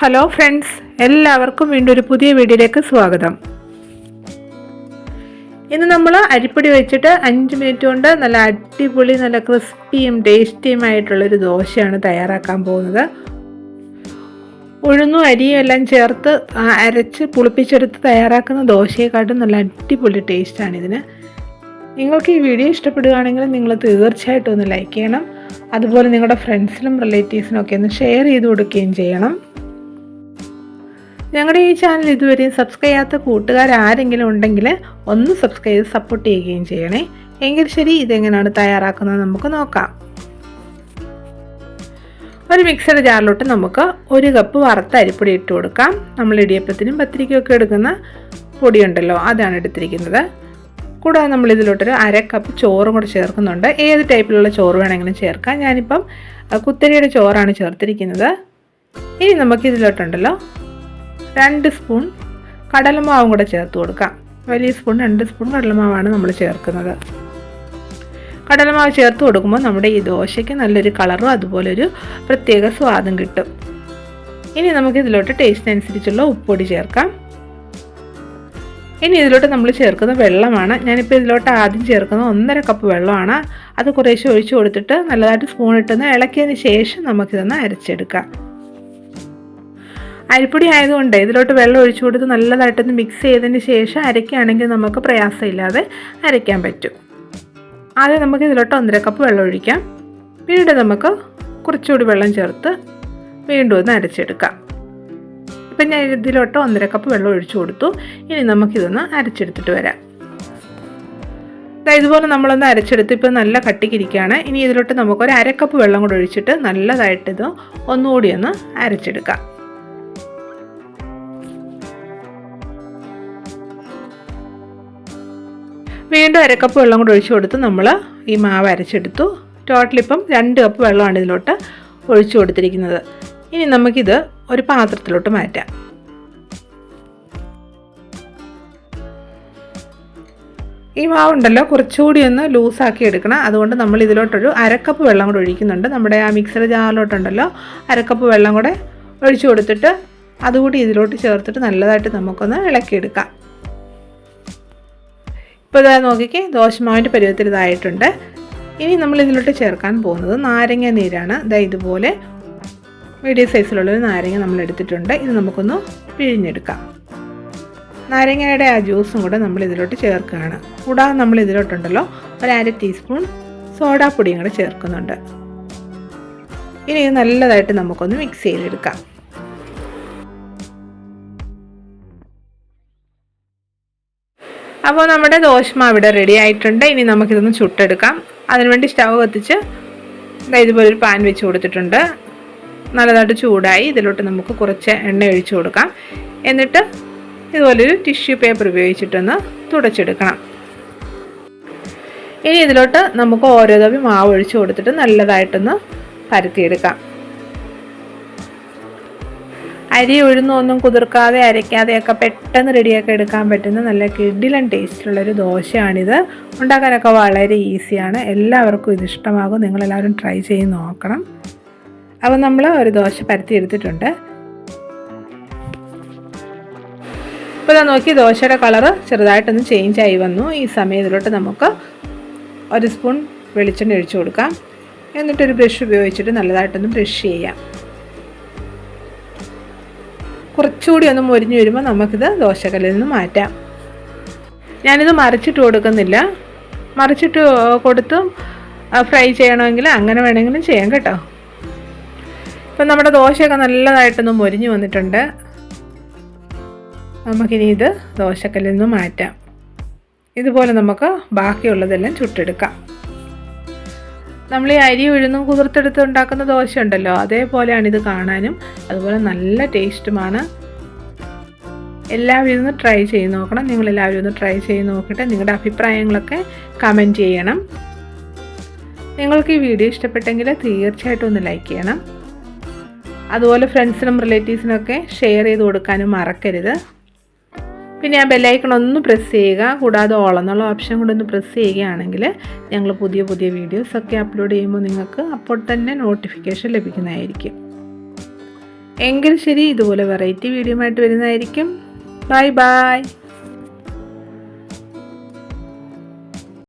Hello friends എല്ലാവർക്കും വീണ്ടും ഒരു പുതിയ വീഡിയോയിലേക്ക് സ്വാഗതം. ഇന്ന് നമ്മൾ അരിപ്പൊടി വെച്ചിട്ട് അഞ്ച് മിനിറ്റ് കൊണ്ട് നല്ല അടിപൊളി നല്ല ക്രിസ്പിയും ടേസ്റ്റിയും ആയിട്ടുള്ളൊരു ദോശയാണ് തയ്യാറാക്കാൻ പോകുന്നത്. ഉഴുന്നും അരിയും എല്ലാം ചേർത്ത് അരച്ച് പുളിപ്പിച്ചെടുത്ത് തയ്യാറാക്കുന്ന ദോശയെക്കാട്ടും നല്ല അടിപൊളി ടേസ്റ്റാണ് ഇതിന്. നിങ്ങൾക്ക് ഈ വീഡിയോ ഇഷ്ടപ്പെടുകയാണെങ്കിൽ നിങ്ങൾ തീർച്ചയായിട്ടും ഒന്ന് ലൈക്ക് ചെയ്യണം. അതുപോലെ നിങ്ങളുടെ ഫ്രണ്ട്സിനും റിലേറ്റീവ്സിനും ഒക്കെ ഒന്ന് ഷെയർ ചെയ്ത് കൊടുക്കുകയും ചെയ്യണം. ഞങ്ങളുടെ ഈ ചാനൽ ഇതുവരെയും സബ്സ്ക്രൈബ് ചെയ്യാത്ത കൂട്ടുകാർ ആരെങ്കിലും ഉണ്ടെങ്കിൽ ഒന്ന് സബ്സ്ക്രൈബ് ചെയ്ത് സപ്പോർട്ട് ചെയ്യുകയും ചെയ്യണേ. എങ്കിൽ ശരി ഇതെങ്ങനെയാണ് തയ്യാറാക്കുന്നത് നമുക്ക് നോക്കാം. ഒരു മിക്സഡ് ജാറിലോട്ട് നമുക്ക് ഒരു കപ്പ് വറുത്ത അരിപ്പൊടി ഇട്ട് കൊടുക്കാം. നമ്മൾ ഇടിയപ്പത്തിനും പത്തിരിക്കും ഒക്കെ എടുക്കുന്ന പൊടിയുണ്ടല്ലോ അതാണ് എടുത്തിരിക്കുന്നത്. കൂടാതെ നമ്മൾ ഇതിലോട്ടൊരു അര കപ്പ് ചോറും കൂടെ ചേർക്കുന്നുണ്ട്. ഏത് ടൈപ്പിലുള്ള ചോറ് വേണമെങ്കിലും ചേർക്കാം. ഞാനിപ്പം കുത്തരിയുടെ ചോറാണ് ചേർത്തിരിക്കുന്നത്. ഇനി നമുക്ക് ഇതിലോട്ടുണ്ടല്ലോ രണ്ട് സ്പൂൺ കടലമാവും കൂടെ ചേർത്ത് കൊടുക്കാം. വലിയ സ്പൂൺ രണ്ട് സ്പൂൺ കടലമാവാണ് നമ്മൾ ചേർക്കുന്നത്. കടലമാവ് ചേർത്ത് കൊടുക്കുമ്പോൾ നമ്മുടെ ഈ ദോശയ്ക്ക് നല്ലൊരു കളറും അതുപോലെ ഒരു പ്രത്യേക സ്വാദും കിട്ടും. ഇനി നമുക്ക് ഇതിലോട്ട് ടേസ്റ്റിനനുസരിച്ചുള്ള ഉപ്പൊടി ചേർക്കാം. ഇനി ഇതിലോട്ട് നമ്മൾ ചേർക്കുന്ന വെള്ളമാണ്. ഞാനിപ്പോൾ ഇതിലോട്ട് ആദ്യം ചേർക്കുന്ന ഒന്നര കപ്പ് വെള്ളമാണ്. അത് കുറേശ്ശെ ഒഴിച്ചു കൊടുത്തിട്ട് നല്ലതായിട്ട് സ്പൂൺ ഇട്ടൊന്ന് ഇളക്കിയതിന് ശേഷം നമുക്കിതൊന്ന് അരച്ചെടുക്കാം. അരിപ്പൊടി ആയതുകൊണ്ട് ഇതിലോട്ട് വെള്ളം ഒഴിച്ചു കൊടുത്ത് നല്ലതായിട്ടൊന്ന് മിക്സ് ചെയ്തതിന് ശേഷം അരയ്ക്കുകയാണെങ്കിൽ നമുക്ക് പ്രയാസമില്ലാതെ അരയ്ക്കാൻ പറ്റും. ആദ്യം നമുക്ക് ഇതിലോട്ട് ഒന്നര കപ്പ് വെള്ളം ഒഴിക്കാം. പിന്നീട് നമുക്ക് കുറച്ചുകൂടി വെള്ളം ചേർത്ത് വീണ്ടും ഒന്ന് അരച്ചെടുക്കാം. ഇപ്പം ഞാൻ ഇതിലോട്ട് ഒന്നര കപ്പ് വെള്ളം ഒഴിച്ചു കൊടുത്തു. ഇനി നമുക്കിതൊന്ന് അരച്ചെടുത്തിട്ട് വരാം. ഇതുപോലെ നമ്മളൊന്ന് അരച്ചെടുത്ത് ഇപ്പോൾ നല്ല കട്ടിക്കിരിക്കുകയാണ്. ഇനി ഇതിലോട്ട് നമുക്കൊരു അരക്കപ്പ് വെള്ളം കൂടെ ഒഴിച്ചിട്ട് നല്ലതായിട്ട് ഒന്നുകൂടി ഒന്ന് അരച്ചെടുക്കാം. വീണ്ടും അരക്കപ്പ് വെള്ളം കൂടെ ഒഴിച്ചു കൊടുത്ത് നമ്മൾ ഈ മാവ് അരച്ചെടുത്തു. ടോട്ടൽ ഇപ്പം രണ്ട് കപ്പ് വെള്ളമാണ് ഇതിലോട്ട് ഒഴിച്ചു കൊടുത്തിരിക്കുന്നത്. ഇനി നമുക്കിത് ഒരു പാത്രത്തിലോട്ട് മാറ്റാം. ഈ മാവുണ്ടല്ലോ കുറച്ചുകൂടി ഒന്ന് ലൂസാക്കി എടുക്കണം. അതുകൊണ്ട് നമ്മൾ ഇതിലോട്ടൊരു അരക്കപ്പ് വെള്ളം കൂടെ ഒഴിക്കുന്നുണ്ട്. നമ്മുടെ ആ മിക്സർ ജാറിലോട്ടുണ്ടല്ലോ അരക്കപ്പ് വെള്ളം കൂടെ ഒഴിച്ചു കൊടുത്തിട്ട് അതുകൂടി ഇതിലോട്ട് ചേർത്തിട്ട് നല്ലതായിട്ട് നമുക്കൊന്ന് ഇളക്കിയെടുക്കാം. ഇപ്പോൾ ഇതാ നോക്കിക്കേ ദോശമാവിന്റെ പരുവത്തിൽ ഇതായിട്ടുണ്ട്. ഇനി നമ്മൾ ഇതിലോട്ട് ചേർക്കാൻ പോകുന്നത് നാരങ്ങ നീരാണ്. ഇതാ ഇതുപോലെ മീഡിയം സൈസിലുള്ളൊരു നാരങ്ങ നമ്മൾ എടുത്തിട്ടുണ്ട്. ഇത് നമുക്കൊന്ന് പിഴിഞ്ഞെടുക്കാം. നാരങ്ങയുടെ ആ ജ്യൂസും കൂടെ നമ്മൾ ഇതിലോട്ട് ചേർക്കുകയാണ്. കൂടാതെ നമ്മൾ ഇതിലോട്ടുണ്ടല്ലോ ഒരു അര ടീസ്പൂൺ സോഡാപ്പൊടിയും കൂടെ ചേർക്കുന്നുണ്ട്. ഇനി ഇത് നല്ലതായിട്ട് നമുക്കൊന്ന് മിക്സ് ചെയ്തെടുക്കാം. അപ്പോൾ നമ്മുടെ ദോശമാവ് അവിടെ റെഡി ആയിട്ടുണ്ട്. ഇനി നമുക്കിതൊന്ന് ചുട്ടെടുക്കാം. അതിനുവേണ്ടി സ്റ്റവ് കത്തിച്ച് ഇതുപോലെ ഒരു പാൻ വെച്ച് കൊടുത്തിട്ടുണ്ട്. നല്ലതായിട്ട് ചൂടായി. ഇതിലോട്ട് നമുക്ക് കുറച്ച് എണ്ണ ഒഴിച്ചു കൊടുക്കാം. എന്നിട്ട് ഇതുപോലൊരു ടിഷ്യൂ പേപ്പർ ഉപയോഗിച്ചിട്ടൊന്ന് തുടച്ചെടുക്കണം. ഇനി ഇതിലോട്ട് നമുക്ക് ഓരോ തവി മാവ് ഒഴിച്ചു കൊടുത്തിട്ട് നല്ലതായിട്ടൊന്ന് പരത്തിയെടുക്കാം. അരി ഉഴുന്നൊന്നും കുതിർക്കാതെ അരയ്ക്കാതെയൊക്കെ പെട്ടെന്ന് റെഡിയാക്കി എടുക്കാൻ പറ്റുന്ന നല്ല കിഡിലൻ ടേസ്റ്റുള്ളൊരു ദോശയാണിത്. ഉണ്ടാക്കാനൊക്കെ വളരെ ഈസിയാണ് എല്ലാവർക്കും ഇത് ഇഷ്ടമാകും. നിങ്ങളെല്ലാവരും ട്രൈ ചെയ്ത് നോക്കണം. അപ്പോൾ നമ്മൾ ഒരു ദോശ പരത്തി എടുത്തിട്ടുണ്ട്. ഇപ്പോൾ ഞാൻ നോക്കി ദോശയുടെ കളറ് ചെറുതായിട്ടൊന്ന് ചേഞ്ച് ആയി വന്നു. ഈ സമയത്തിലോട്ട് നമുക്ക് ഒരു സ്പൂൺ വെളിച്ചെണ്ണ ഒഴിച്ചു കൊടുക്കാം. എന്നിട്ടൊരു ബ്രഷ് ഉപയോഗിച്ചിട്ട് നല്ലതായിട്ടൊന്ന് ബ്രഷ് ചെയ്യാം. കുറച്ചുകൂടി ഒന്ന് മുരിഞ്ഞു വരുമ്പോൾ നമുക്കിത് ദോശക്കല്ലിൽ നിന്ന് മാറ്റാം. ഞാനിത് മറിച്ചിട്ട് കൊടുക്കുന്നില്ല. മറിച്ചിട്ട് കൊടുത്ത് ഫ്രൈ ചെയ്യണമെങ്കിൽ അങ്ങനെ വേണമെങ്കിലും ചെയ്യാം കേട്ടോ. ഇപ്പം നമ്മുടെ ദോശയൊക്കെ നല്ലതായിട്ടൊന്ന് മൊരിഞ്ഞു വന്നിട്ടുണ്ട്. നമുക്കിനി ഇത് ദോശക്കല്ലിൽ നിന്ന് മാറ്റാം. ഇതുപോലെ നമുക്ക് ബാക്കിയുള്ളതെല്ലാം ചുട്ടെടുക്കാം. നമ്മൾ ഈ അരി ഉഴുന്നും കുതിർത്തെടുത്ത് ഉണ്ടാക്കുന്ന ദോശ ഉണ്ടല്ലോ അതേപോലെയാണ് ഇത് കാണാനും. അതുപോലെ നല്ല ടേസ്റ്റുമാണ്. എല്ലാവരും ഒന്ന് ട്രൈ ചെയ്ത് നോക്കണം. നിങ്ങൾ എല്ലാവരും ഒന്ന് ട്രൈ ചെയ്ത് നോക്കിയിട്ട് നിങ്ങളുടെ അഭിപ്രായങ്ങളൊക്കെ കമന്റ് ചെയ്യണം. നിങ്ങൾക്ക് ഈ വീഡിയോ ഇഷ്ടപ്പെട്ടെങ്കിൽ തീർച്ചയായിട്ടും ഒന്ന് ലൈക്ക് ചെയ്യണം. അതുപോലെ ഫ്രണ്ട്സിനും റിലേറ്റീവ്സിനൊക്കെ ഷെയർ ചെയ്ത് കൊടുക്കാനും മറക്കരുത്. പിന്നെ ആ ബെല്ലൈക്കൺ ഒന്ന് പ്രസ് ചെയ്യുക. കൂടാതെ ഓൾ എന്നുള്ള ഓപ്ഷൻ കൂടെ ഒന്ന് പ്രസ് ചെയ്യുകയാണെങ്കിൽ ഞങ്ങൾ പുതിയ പുതിയ വീഡിയോസൊക്കെ അപ്ലോഡ് ചെയ്യുമ്പോൾ നിങ്ങൾക്ക് അപ്പോൾ തന്നെ നോട്ടിഫിക്കേഷൻ ലഭിക്കുന്നതായിരിക്കും. എങ്കിൽ ശരി ഇതുപോലെ വെറൈറ്റി വീഡിയോ ആയിട്ട് വരുന്നതായിരിക്കും. Bye bye